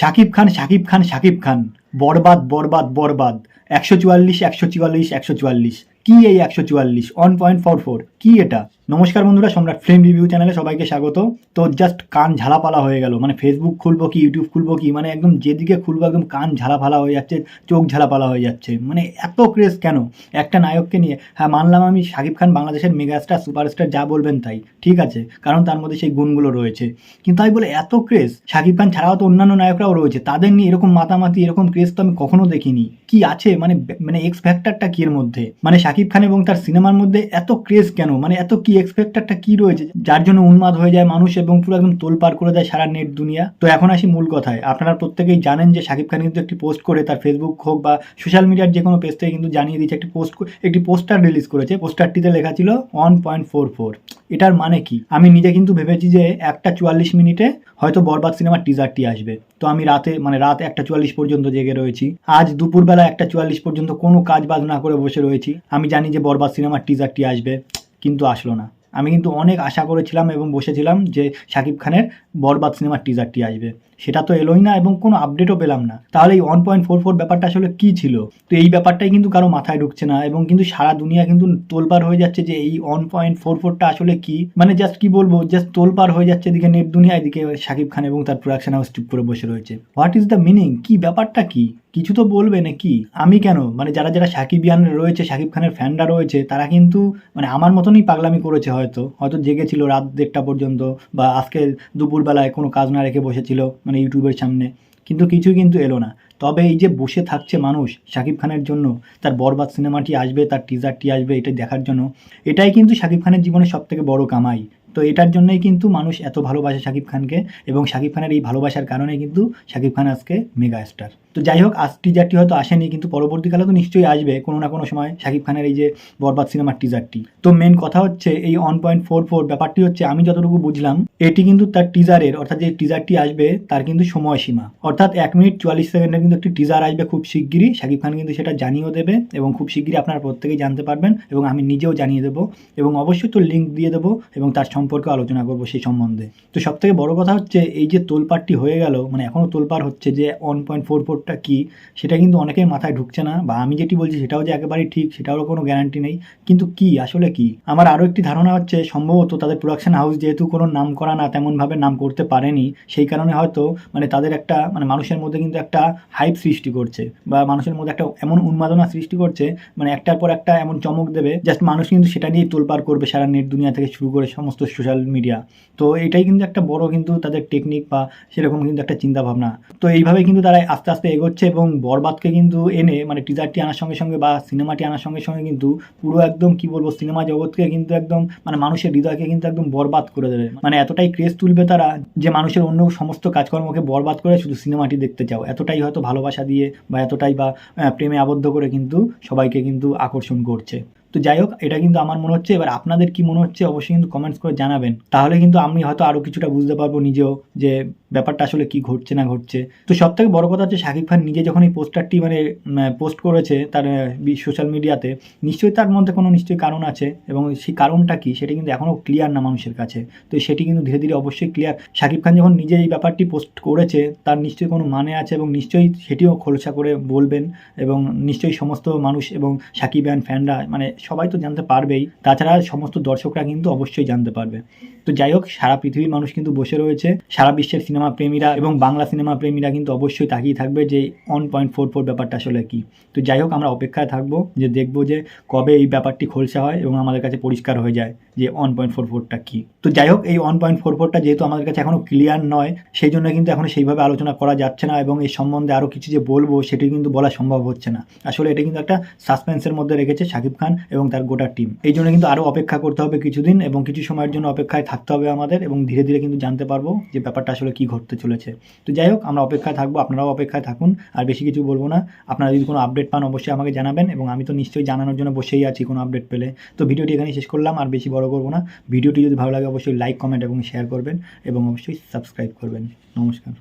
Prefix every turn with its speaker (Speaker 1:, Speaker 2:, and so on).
Speaker 1: শাকিব খান শাকিব খান শাকিব খান। বরবাদ বরবাদ বরবাদ। একশো চুয়াল্লিশ একশো চুয়াল্লিশ একশো চুয়াল্লিশ। কি এই একশো চুয়াল্লিশ? ওয়ান পয়েন্ট ফোর ফোর কি এটা? নমস্কার বন্ধুরা, সম্রাট ফ্রেম রিভিউ চ্যানেলে সবাইকে স্বাগত। তো জাস্ট কান ঝালাপালা হয়ে গেল। মানে ফেসবুক খুলবো কি ইউটিউব খুলবো কি মানে একদম যেদিকে খুলবো একদম কান ঝালাপালা হয়ে যাচ্ছে, চোখ ঝালাপালা হয়ে যাচ্ছে। মানে এত ক্রেজ কেন? একটা নায়ককে নিয়ে হ্যাঁ মানলাম আমি শাকিব খান বাংলাদেশের মেগাস্টার সুপারস্টার যা বলবেন তাই, ঠিক আছে? কারণ তার মধ্যে সেই গুণগুলো রয়েছে। কিন্তু আমি বলে, এত ক্রেজ শাকিব খান ছাড়াও তো অন্যান্য নায়করাও রয়েছে। তাদের নিয়ে এরকম মাতামাতি, এরকম ক্রেজ তো আমি কখনো দেখিনি। কি আছে? মানে মানে এক্স ফ্যাক্টরটা কি এর মধ্যে? মানে শাকিব খান এবং তার সিনেমার মধ্যে এত ক্রেজ কেন? মানে এত কি এক্স ফ্যাক্টরটা কি রয়েছে? যার জন্য উন্মাদ হয়ে যায় মানুষ এবং পুরো একদম তোলপাড় করে দেয় সারা নেট দুনিয়া। তো এখন আসি মূল কথায়। আপনারা প্রত্যেকেই জানেন যে শাকিব খান কিন্তু একটি পোস্ট করে তার ফেসবুক হোক বা সোশ্যাল মিডিয়ার যে কোনো পেজ থেকে কিন্তু জানিয়ে দিয়েছে, একটি পোস্ট একটি পোস্টার রিলিজ করেছে। পোস্টারটিতে লেখা ছিল ওয়ান পয়েন্ট ফোর ফোর এটার মানে কি? আমি নিজে কিন্তু ভেবেছি যে একটা চুয়াল্লিশ মিনিটে হয়তো বরবাদ সিনেমার টিজারটি আসবে। তো আমি রাতে মানে রাত একটা চুয়াল্লিশ পর্যন্ত জেগে রয়েছি। আজ দুপুরবেলা একটা চুয়াল্লিশ পর্যন্ত কোনো কাজ বাজ না করে বসে রয়েছি। আমি জানি যে বরবাদ সিনেমার টিজারটি আসবে। কিন্তু আসলো না। আমি কিন্তু অনেক আশা করেছিলাম এবং বসেছিলাম যে শাকিব খানের বরবাদ সিনেমার টিজারটি আসবে। সেটা তো এলোই না এবং কোনো আপডেটও পেলাম না। তাহলে এই ওয়ান পয়েন্ট ফোর ফোর ব্যাপারটা আসলে কী ছিল? তো এই ব্যাপারটাই কিন্তু কারও মাথায় ঢুকছে না এবং কিন্তু সারা দুনিয়া কিন্তু তোলপাড় হয়ে যাচ্ছে যে এই ওয়ান পয়েন্ট ফোর ফোরটা আসলে কি? মানে জাস্ট কি বলব? জাস্ট তোলপাড় হয়ে যাচ্ছে এদিকে নেট দুনিয়া এদিকে শাকিব খান এবং তার প্রোডাকশন হাউস চুপ করে বসে রয়েছে। হোয়াট ইজ দ্য মিনিং কি ব্যাপারটা কি? কিছু তো বলবে নাকি? আমি কেন? মানে যারা যারা সাকিবিয়ান রয়েছে, শাকিব খানের ফ্যানরা রয়েছে, তারা কিন্তু মানে আমার মতনই পাগলামি করেছে হয়তো। হয়তো জেগেছিল রাত দেড়টা পর্যন্ত বা আজকে দুপুরবেলায় কোনো কাজ না রেখে বসেছিল। মানে ইউটিউবের সামনে। কিন্তু কিছুই কিন্তু এলো না। তবে এই যে বসে থাকছে মানুষ শাকিব খানের জন্য, তার বরবাদ সিনেমাটি আসবে, তার টিজারটি আসবে এটা দেখার জন্য, এটাই কিন্তু শাকিব খানের জীবনে সব থেকে বড় কামাই। তো এটার জন্যই কিন্তু মানুষ এত ভালোবাসে শাকিব খানকে এবং শাকিব খানের এই ভালোবাসার কারণে কিন্তু শাকিব খান আজকে মেগা স্টার তো যাই হোক, আজ টিজারটি হয়তো আসেনি, কিন্তু পরবর্তীকালে তো নিশ্চয়ই আসবে কোনো না কোনো সময় শাকিব খানের এই যে বরবাদ সিনেমার টিজারটি তো মেন কথা হচ্ছে এই ওয়ান পয়েন্ট ফোর ফোর ব্যাপারটি হচ্ছে, আমি যতটুকু বুঝলাম, এটি কিন্তু তার টিজারের অর্থাৎ যে টিজারটি আসবে, তার কিন্তু সময়সীমা। অর্থাৎ এক মিনিট চুয়াল্লিশ সেকেন্ডের কিন্তু একটি টিজার আসবে খুব শিগগিরই, শাকিব খান কিন্তু সেটা জানিয়েও দেবে এবং খুব শিগগিরই আপনারা প্রত্যেকেই জানতে পারবেন এবং আমি নিজেও জানিয়ে দেবো এবং অবশ্যই তো লিঙ্ক দিয়ে দেবো এবং তার সম্পর্কে আলোচনা করব সেই সম্বন্ধে। তো সব থেকে বড় কথা হচ্ছে, এই যে তোলপাড়টি হয়ে গেল মানে এখনও তোলপাড় হচ্ছে যে ওয়ান পয়েন্ট ফোর ফোর ফোরটা কী, সেটা কিন্তু অনেকের মাথায় ঢুকছে না বা আমি যেটি বলছি সেটাও যে একেবারেই ঠিক, সেটারও কোনো গ্যারান্টি নেই। কিন্তু কি, আসলে কি? আমার আরও একটি ধারণা হচ্ছে, সম্ভবত তাদের প্রোডাকশন হাউস যেহেতু কোনো নাম করা না, তেমনভাবে নাম করতে পারেনি, সেই কারণে হয়তো মানে তাদের একটা মানে মানুষের মধ্যে কিন্তু একটা হাইপ সৃষ্টি করছে বা মানুষের মধ্যে একটা এমন উন্মাদনা সৃষ্টি করছে মানে একটার পর একটা এমন চমক দেবে জাস্ট মানুষ কিন্তু সেটা নিয়েই তোলপাড় করবে সারা নেট দুনিয়া থেকে শুরু করে সমস্ত সোশ্যাল মিডিয়া তো এটাই কিন্তু একটা বড় কিন্তু তাদের টেকনিক বা সেরকম কিন্তু একটা চিন্তা ভাবনা তো এইভাবে কিন্তু তারা আস্তে আস্তে এগোচ্ছে এবং বরবাদকে কিন্তু এনে মানে টিজারটি আনার সঙ্গে সঙ্গে বা সিনেমাটি আনার সঙ্গে সঙ্গে কিন্তু পুরো একদম, কি বলব সিনেমা জগৎকে কিন্তু একদম মানে মানুষের হৃদয়কে কিন্তু একদম বরবাদ করে দেবে। মানে এতটাই ক্রেজ তুলবে তারা যে মানুষের অন্য সমস্ত কাজকর্মকে বরবাদ করে শুধু সিনেমাটি দেখতে চাও। এতটাই হয়তো ভালোবাসা দিয়ে বা এতটাই বা প্রেমে আবদ্ধ করে কিন্তু সবাইকে কিন্তু আকর্ষণ করছে। তো যাই হোক, এটা কিন্তু আমার মনে হচ্ছে, এবার আপনাদের কি মনে হচ্ছে অবশ্যই কিন্তু কমেন্টস করে জানাবেন। তাহলে কিন্তু আমি হয়তো আরও কিছুটা বুঝতে পারব নিজেও যে ব্যাপারটা আসলে কি ঘটছে না ঘটছে। তো সব থেকে বড় কথা হচ্ছে শাকিব খান নিজে যখন এই পোস্টারটি মানে পোস্ট করেছে তার সোশ্যাল মিডিয়াতে নিশ্চয়ই তার মধ্যে কোনো নিশ্চয়ই কারণ আছে এবং সেই কারণটা কি সেটা কিন্তু এখনও ক্লিয়ার না মানুষের কাছে। তো সেটি কিন্তু ধীরে ধীরে অবশ্যই ক্লিয়ার শাকিব খান যখন নিজে এই ব্যাপারটি পোস্ট করেছে, তার নিশ্চয়ই কোনো মানে আছে এবং নিশ্চয়ই সেটিও খোলসা করে বলবেন এবং নিশ্চয়ই সমস্ত মানুষ এবং সাকিব অ্যান্ড ফ্যানরা মানে সবাই তো জানতে পারবেই। তাছাড়া সমস্ত দর্শকরা কিন্তু অবশ্যই জানতে পারবে। তো যাই হোক, সারা পৃথিবীর মানুষ কিন্তু বসে রয়েছে। সারা বিশ্বের সিনেমা প্রেমীরা এবং বাংলা সিনেমা প্রেমীরা কিন্তু অবশ্যই তাকিয়ে থাকবে যে ওয়ান পয়েন্ট ফোর ফোর ব্যাপারটা আসলে কি। তো যাই হোক, আমরা অপেক্ষায় থাকব যে দেখব যে কবে এই ব্যাপারটি খোলসা হয় এবং আমাদের কাছে পরিষ্কার হয়ে যায় যে ওয়ান পয়েন্ট ফোর ফোরটা কী। তো যাই হোক, এই ওয়ান পয়েন্ট ফোর ফোরটা যেহেতু আমাদের কাছে এখনও ক্লিয়ার নয়, সেই জন্য কিন্তু এখনও সেইভাবে আলোচনা করা যাচ্ছে না এবং এই সম্বন্ধে আরও কিছু যে বলব, সেটি কিন্তু বলা সম্ভব হচ্ছে না। আসলে এটা কিন্তু একটা সাসপেন্সের মধ্যে রেখেছে শাকিব খান এবং তার গোটা টিম এই জন্য কিন্তু আরও অপেক্ষা করতে হবে কিছুদিন এবং কিছু সময়ের জন্য অপেক্ষায় থাকতে হবে আমাদের এবং ধীরে ধীরে কিন্তু জানতে পারব যে ব্যাপারটা আসলে কী ঘটতে চলেছে। তো যাই হোক, আমরা অপেক্ষায় থাকব, আপনারাও অপেক্ষায় থাকুন, আর বেশি কিছু বলব না। আপনারা যদি কোনো আপডেট পান, অবশ্যই আমাকে জানাবেন এবং আমি তো নিশ্চয়ই জানানোর জন্য বসেই আছি কোনো আপডেট পেলে। তো ভিডিওটি এখানে শেষ করলাম, আর বেশি বড় করব না। ভিডিওটি যদি ভালো লাগে, অবশ্যই লাইক কমেন্ট এবং শেয়ার করবেন এবং অবশ্যই সাবস্ক্রাইব করবেন। নমস্কার।